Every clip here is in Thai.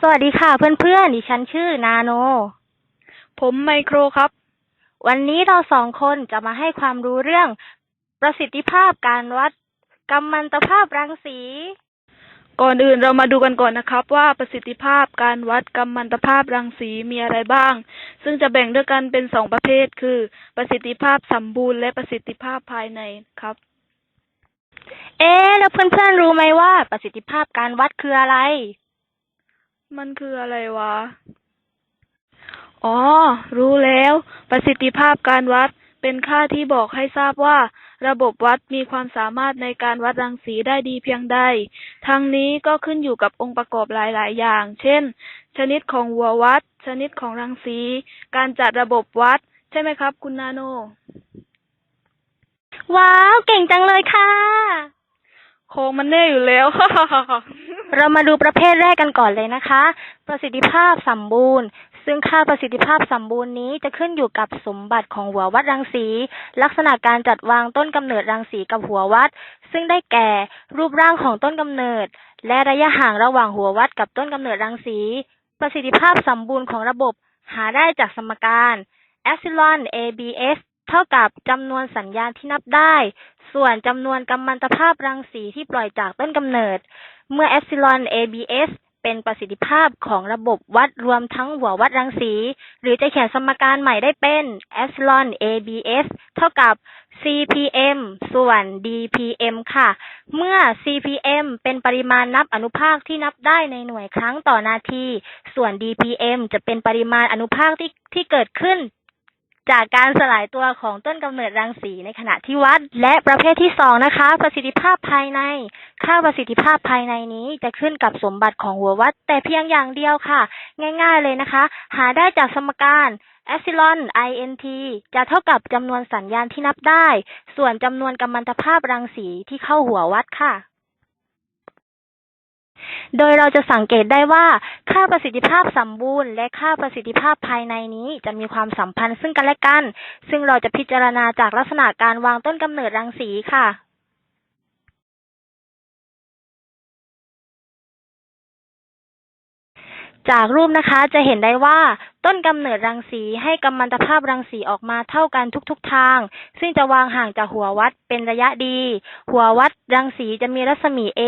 สวัสดีค่ะเพื่อนๆ ดิฉันชื่อนาโน ผมไมโครครับ วันนี้เราสองคนจะมาให้ความรู้เรื่องประสิทธิภาพการวัดกัมมันตภาพรังสี ก่อนอื่นเรามาดูกันก่อนนะครับ ว่าประสิทธิภาพการวัดกัมมันตภาพรังสีมีอะไรบ้าง ซึ่งจะแบ่งด้วยกันเป็นสองประเภท คือ ประสิทธิภาพสมบูรณ์และประสิทธิภาพภายในครับ เอ๊ะแล้วเพื่อนๆรู้ไหมว่าประสิทธิภาพการวัดคืออะไร มันคืออะไรวะ อ๋อ รู้แล้ว ประสิทธิภาพการวัดเป็นค่าที่บอกให้ทราบว่า ระบบวัดมีความสามารถในการวัดรังสีได้ดีเพียงใด ทั้งนี้ก็ขึ้นอยู่กับองค์ประกอบหลาย ๆ อย่าง เช่น ชนิดของหัววัด ชนิดของรังสี การจัดระบบวัด ใช่ไหมครับ คุณนาโน ว้าว เก่งจังเลยค่ะ โค้งมันแน่อยู่แล้ว เรามาดูประเภทแรกกันก่อนเลยนะคะ ประสิทธิภาพสมบูรณ์ ซึ่งค่าประสิทธิภาพสมบูรณ์นี้จะขึ้นอยู่กับสมบัติของหัววัดรังสี ลักษณะการจัดวางต้นกำเนิดรังสีกับหัววัด ซึ่งได้แก่รูปร่างของต้นกำเนิด และระยะห่างระหว่างหัววัดกับต้นกำเนิดรังสี ประสิทธิภาพสมบูรณ์ของระบบหาได้จากสมการ epsilon abs เท่ากับจำนวนสัญญาณที่นับได้ ส่วนจำนวนกัมมันตภาพรังสีที่ปล่อยจากต้นกำเนิด เมื่อ epsilon abs เป็นประสิทธิภาพของระบบวัดรวมทั้งหัววัดรังสี หรือจะเขียนสมการใหม่ได้เป็น epsilon abs เท่ากับ cpm ส่วน dpm ค่ะ เมื่อ cpm เป็นปริมาณนับอนุภาคที่นับได้ในหน่วยครั้งต่อนาที ส่วน dpm จะเป็นปริมาณอนุภาคที่ที่เกิดขึ้น จากการสลายตัวของต้นกำเนิดรังสีในขณะที่วัด และประเภทที่สองนะคะ ประสิทธิภาพภายใน ค่าประสิทธิภาพภายในนี้จะขึ้นกับสมบัติของหัววัด แต่เพียงอย่างเดียวค่ะ ง่ายๆเลยนะคะ หาได้จากสมการ epsilon int จะเท่ากับจำนวนสัญญาณที่นับได้ ส่วนจำนวนกัมมันตภาพรังสีที่เข้าหัววัดค่ะ โดยเราจะสังเกตได้ว่าค่าประสิทธิภาพสมบูรณ์ และค่าประสิทธิภาพภายในนี้จะมีความสัมพันธ์ซึ่งกันและกัน ซึ่งเราจะพิจารณาจากลักษณะการวางต้นกำเนิดรังสีค่ะจากรูปนะคะจะเห็นได้ว่า ต้นกำเนิดรังสีให้กัมมันตภาพรังสีออกมาเท่ากันทุกๆทาง ซึ่งจะวางห่างจากหัววัดเป็นระยะดี หัววัดรังสีจะมีรัศมี A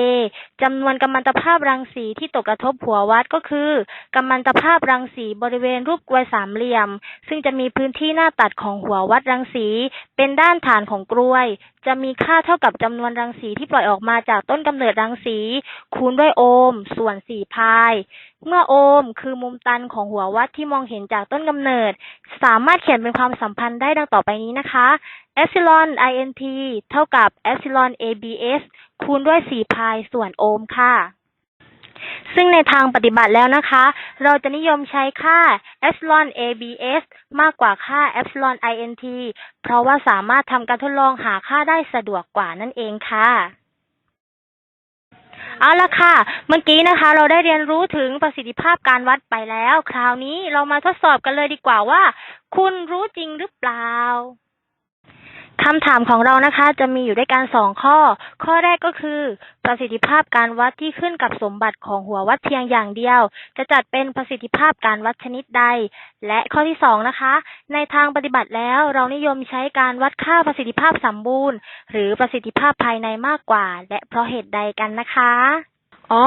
จำนวนกัมมันตภาพรังสีที่ตกกระทบหัววัดก็คือกัมมันตภาพรังสีบริเวณรูปกลวยสามเหลี่ยม ซึ่งจะมีพื้นที่หน้าตัดของหัววัดรังสี เป็นด้านฐานของกลวย จะมีค่าเท่ากับจำนวนรังสีที่ปล่อยออกมาจากต้นกำเนิดรังสี คูณด้วยโอห์มส่วนสี่พาย เมื่อโอห์มคือมุมตันของหัววัดที่มองเห็นจากต้นกำเนิด สามารถเขียนเป็นความสัมพันธ์ได้ดังต่อไปนี้นะคะ epsilon int เท่ากับ epsilon abs คูณด้วย 4 พายส่วนโอห์มค่ะ ซึ่งในทางปฏิบัติแล้วนะคะ เราจะนิยมใช้ค่า epsilon abs มากกว่าค่า epsilon int เพราะว่าสามารถทำการทดลองหาค่าได้สะดวกกว่านั่นเองค่ะ เอาละค่ะ เมื่อกี้นะคะ เราได้เรียนรู้ถึงประสิทธิภาพการวัดไปแล้ว คราวนี้เรามาทดสอบกันเลยดีกว่าว่า คุณรู้จริงหรือเปล่า คำถามของเรานะคะจะมีอยู่ด้วยกันสองข้อ ข้อแรกก็คือ ประสิทธิภาพการวัดที่ขึ้นกับสมบัติของหัววัดเพียงอย่างเดียว จะจัดเป็นประสิทธิภาพการวัดชนิดใด และข้อที่สองนะคะ ในทางปฏิบัติแล้วเรานิยมใช้การวัดค่าประสิทธิภาพสมบูรณ์ หรือประสิทธิภาพภายในมากกว่า และเพราะเหตุใดกันนะคะ อ๋อ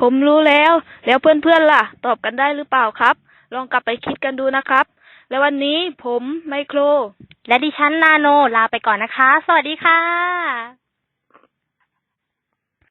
ผมรู้แล้ว แล้วเพื่อนๆล่ะ ตอบกันได้หรือเปล่าครับ ลองกลับไปคิดกันดูนะครับ และวันนี้ผมไมโคร และดิฉันนาโนลาไปก่อนนะคะ สวัสดีค่ะ